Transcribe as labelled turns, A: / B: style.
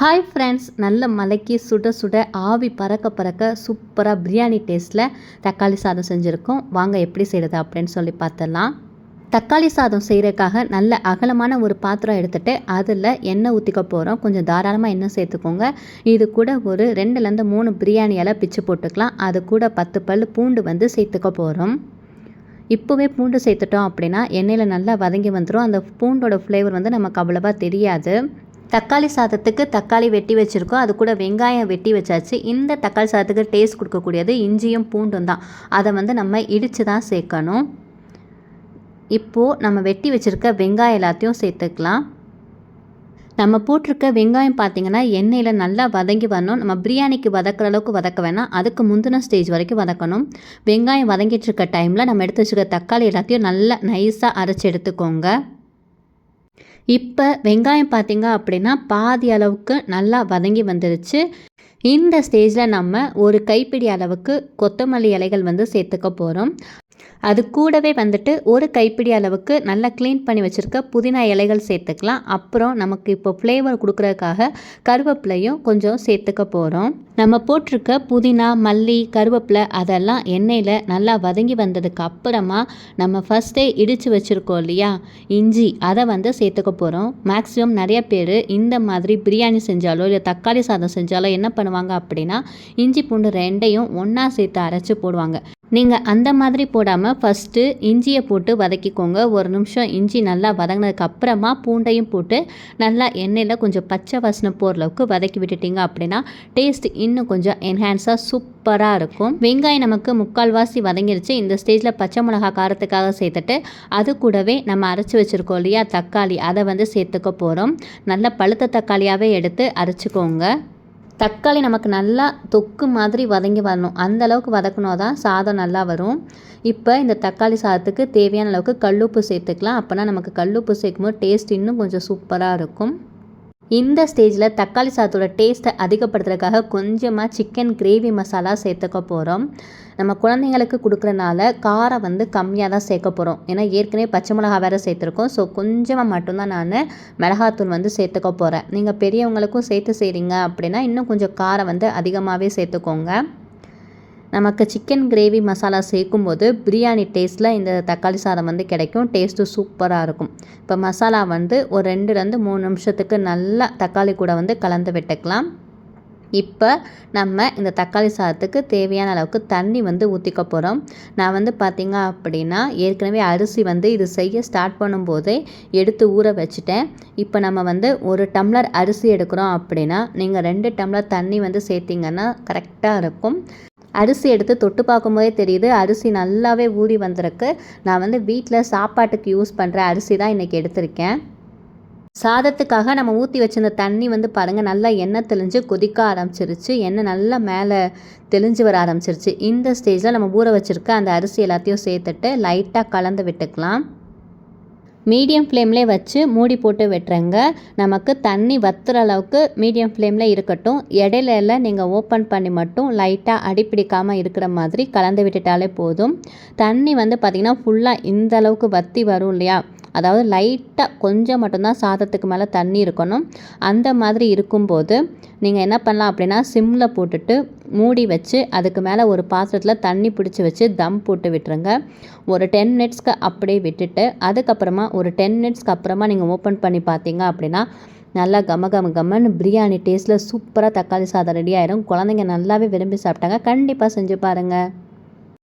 A: Hi friends நல்ல மலைக்கு சுட சுட ஆவி பறக்க பறக்க சூப்பராக பிரியாணி டேஸ்ட்டில் தக்காளி சாதம் செஞ்சுருக்கோம். வாங்க எப்படி செய்கிறது அப்படின்னு சொல்லி பார்த்துடலாம் தக்காளி சாதம் செய்கிறதுக்காக நல்ல அகலமான ஒரு பாத்திரம் எடுத்துகிட்டு அதில் எண்ணெய் ஊற்றிக்க போகிறோம் கொஞ்சம் தாராளமாக எண்ணெய் சேர்த்துக்கோங்க. இது கூட ஒரு ரெண்டுலேருந்து மூணு பிரியாணியெல்லாம் பிச்சு போட்டுக்கலாம். அது கூட பத்து பல் பூண்டு வந்து சேர்த்துக்க போகிறோம் இப்போவே பூண்டு சேர்த்துட்டோம் அப்படின்னா எண்ணெயில் நல்லா வதங்கி வந்துடும் அந்த பூண்டோட ஃப்ளேவர் வந்து நமக்கு அவ்வளோவா தெரியாது. தக்காளி சாதத்துக்கு தக்காளி வெட்டி வச்சுருக்கோம். அது கூட வெங்காயம் வெட்டி வச்சாச்சு. இந்த தக்காளி சாதத்துக்கு டேஸ்ட் கொடுக்கக்கூடியது இஞ்சியும் பூண்டும் தான். அதை வந்து நம்ம இடித்து தான் சேர்க்கணும். இப்போது நம்ம வெட்டி வச்சுருக்க வெங்காயம் எல்லாத்தையும் சேர்த்துக்கலாம். நம்ம போட்டிருக்க வெங்காயம் பார்த்திங்கன்னா எண்ணெயில் நல்லா வதங்கி வரணும். நம்ம பிரியாணிக்கு வதக்கிற அளவுக்கு வதக்க வேணாம். அதுக்கு முந்தின ஸ்டேஜ் வரைக்கும் வதக்கணும். வெங்காயம் வதங்கிட்டு இருக்க டைமில் நம்ம எடுத்து வச்சுருக்க தக்காளி எல்லாத்தையும் நல்லா நைஸாக அரைச்சி எடுத்துக்கோங்க. இப்போ வெங்காயம் பார்த்திங்க அப்படின்னா பாதி அளவுக்கு நல்லா வதங்கி வந்துருச்சு. இந்த ஸ்டேஜில் நம்ம ஒரு கைப்பிடி அளவுக்கு கொத்தமல்லி இலைகள் வந்து சேர்த்துக்க போகிறோம் அது கூடவே வந்துட்டு ஒரு கைப்பிடி அளவுக்கு நல்லா க்ளீன் பண்ணி வச்சுருக்க புதினா இலைகள் சேர்த்துக்கலாம். அப்புறம் நமக்கு இப்போ ஃப்ளேவர் கொடுக்குறதுக்காக கருவேப்பிலையும் கொஞ்சம் சேர்த்துக்க போகிறோம் நம்ம போட்டிருக்க புதினா மல்லி கருவேப்பிலை அதெல்லாம் எண்ணெயில் நல்லா வதங்கி வந்ததுக்கு அப்புறமா நம்ம ஃபஸ்ட்டே இடித்து வச்சுருக்கோம் இல்லையா? இஞ்சி அதை வந்து சேர்த்துக்க போகிறோம் மேக்ஸிமம் நிறைய பேர் இந்த மாதிரி பிரியாணி செஞ்சாலோ இல்லை தக்காளி சாதம் செஞ்சாலோ என்ன பண்ணுவாங்க அப்படின்னா இஞ்சி பூண்டு ரெண்டையும் ஒன்றா சேர்த்து அரைச்சி போடுவாங்க. நீங்கள் அந்த மாதிரி போடாமல் ஃபஸ்ட்டு இஞ்சியை போட்டு வதக்கிக்கோங்க. ஒரு நிமிஷம் இஞ்சி நல்லா வதங்கினதுக்கு அப்புறமா பூண்டையும் போட்டு நல்லா எண்ணெயில் கொஞ்சம் பச்சை வாசனை போகிற அளவுக்கு வதக்கி விட்டுட்டிங்க அப்படின்னா டேஸ்ட் இன்னும் கொஞ்சம் என்ஹான்ஸாக சூப்பராக இருக்கும். வெங்காயம் நமக்கு முக்கால்வாசி வதங்கிருச்சு. இந்த ஸ்டேஜில் பச்சை மிளகா காரத்துக்காக சேர்த்துட்டு அது கூடவே நம்ம அரைச்சி வச்சுருக்கோம் இல்லையா தக்காளி. அதை வந்து சேர்த்துக்க போகிறோம் நல்ல பழுத்த தக்காளியாகவே எடுத்து அரைச்சிக்கோங்க. தக்காளி நமக்கு நல்லா தொக்கு மாதிரி வதங்கி வரணும். அந்த அளவுக்கு தான் சாதம் நல்லா வரும். இப்போ இந்த தக்காளி சாதத்துக்கு தேவையான அளவுக்கு கல்லுப்பு சேர்த்துக்கலாம். அப்போனா நமக்கு கல்லுப்பு சேர்க்கும்போது டேஸ்ட் இன்னும் கொஞ்சம் சூப்பராக இருக்கும். இந்த ஸ்டேஜில் தக்காளி சாதத்தோட டேஸ்ட்டை அதிகப்படுத்துறதுக்காக கொஞ்சமாக சிக்கன் கிரேவி மசாலா சேர்த்துக்க போகிறோம் நம்ம குழந்தைங்களுக்கு கொடுக்குறனால காரம் வந்து கம்மியாக தான் சேர்க்க போகிறோம் ஏன்னா ஏற்கனவே பச்சை மிளகா வேறு சேர்த்துருக்கோம். ஸோ கொஞ்சமாக மட்டும்தான் நான் மிளகாத்தூள் வந்து சேர்த்துக்க போகிறேன் நீங்கள் பெரியவங்களுக்கும் சேர்த்து செய்கிறீங்க அப்படின்னா இன்னும் கொஞ்சம் காரம் வந்து அதிகமாகவே சேர்த்துக்கோங்க. நமக்கு சிக்கன் கிரேவி மசாலா சேர்க்கும்போது பிரியாணி டேஸ்ட்டில் இந்த தக்காளி சாதம் வந்து கிடைக்கும். டேஸ்ட்டு சூப்பராக இருக்கும். இப்போ மசாலா வந்து ஒரு ரெண்டுலேருந்து மூணு நிமிஷத்துக்கு நல்லா தக்காளி கூட வந்து கலந்து விட்டுக்கலாம். இப்போ நம்ம இந்த தக்காளி சாதத்துக்கு தேவையான அளவுக்கு தண்ணி வந்து ஊற்றிக்க போகிறோம் நான் வந்து பார்த்திங்க அப்படின்னா ஏற்கனவே அரிசி வந்து இது செய்ய ஸ்டார்ட் பண்ணும்போதே எடுத்து ஊற வச்சுட்டேன். இப்போ நம்ம வந்து ஒரு டம்ளர் அரிசி எடுக்கிறோம் அப்படின்னா நீங்கள் ரெண்டு டம்ளர் தண்ணி வந்து சேர்த்திங்கன்னா கரெக்டாக இருக்கும். அரிசி எடுத்து தொட்டு பார்க்கும்போதே தெரியுது அரிசி நல்லாவே ஊறி வந்திருக்கு. நான் வந்து வீட்டில் சாப்பாட்டுக்கு யூஸ் பண்ணுற அரிசி தான் இன்றைக்கி எடுத்திருக்கேன். சாதத்துக்காக நம்ம ஊற்றி வச்சிருந்த தண்ணி வந்து பாருங்கள் நல்லா எண்ணெய் தெளிஞ்சு கொதிக்க ஆரம்பிச்சிருச்சு. எண்ணெய் நல்லா மேலே தெளிஞ்சு வர ஆரம்பிச்சிருச்சு. இந்த ஸ்டேஜில் நம்ம ஊற வச்சுருக்க அந்த அரிசி எல்லாத்தையும் சேர்த்துட்டு லைட்டாக கலந்து விட்டுக்கலாம். மீடியம் ஃப்ளேம்லேயே வச்சு மூடி போட்டு வெட்டுறேங்க. நமக்கு தண்ணி வத்துற அளவுக்கு மீடியம் ஃப்ளேமில் இருக்கட்டும். இடையில எல்லாம் நீங்கள் ஓப்பன் பண்ணி மட்டும் லைட்டாக அடிப்பிடிக்காமல் இருக்கிற மாதிரி கலந்து விட்டுட்டாலே போதும். தண்ணி வந்து பார்த்திங்கன்னா ஃபுல்லாக இந்த அளவுக்கு வத்தி வரும் இல்லையா? அதாவது லைட்டாக கொஞ்சம் மட்டும்தான் சாதத்துக்கு மேலே தண்ணி இருக்கணும். அந்த மாதிரி இருக்கும்போது நீங்கள் என்ன பண்ணலாம் அப்படின்னா சிம்மில் போட்டுட்டு மூடி வச்சு அதுக்கு மேலே ஒரு பாத்திரத்தில் தண்ணி பிடிச்சி வச்சு தம் போட்டு விட்டுருங்க. ஒரு டென் மினிட்ஸ்க்கு அப்படியே விட்டுட்டு அதுக்கப்புறமா ஒரு டென் மினிட்ஸ்க்கு அப்புறமா நீங்கள் ஓப்பன் பண்ணி பார்த்தீங்க அப்படின்னா நல்லா கம கம கம்மன்னு பிரியாணி டேஸ்ட்டில் சூப்பராக தக்காளி சாதம் ரெடி ஆயிரும். குழந்தைங்க நல்லாவே விரும்பி சாப்பிட்டாங்க. கண்டிப்பாக செஞ்சு பாருங்கள்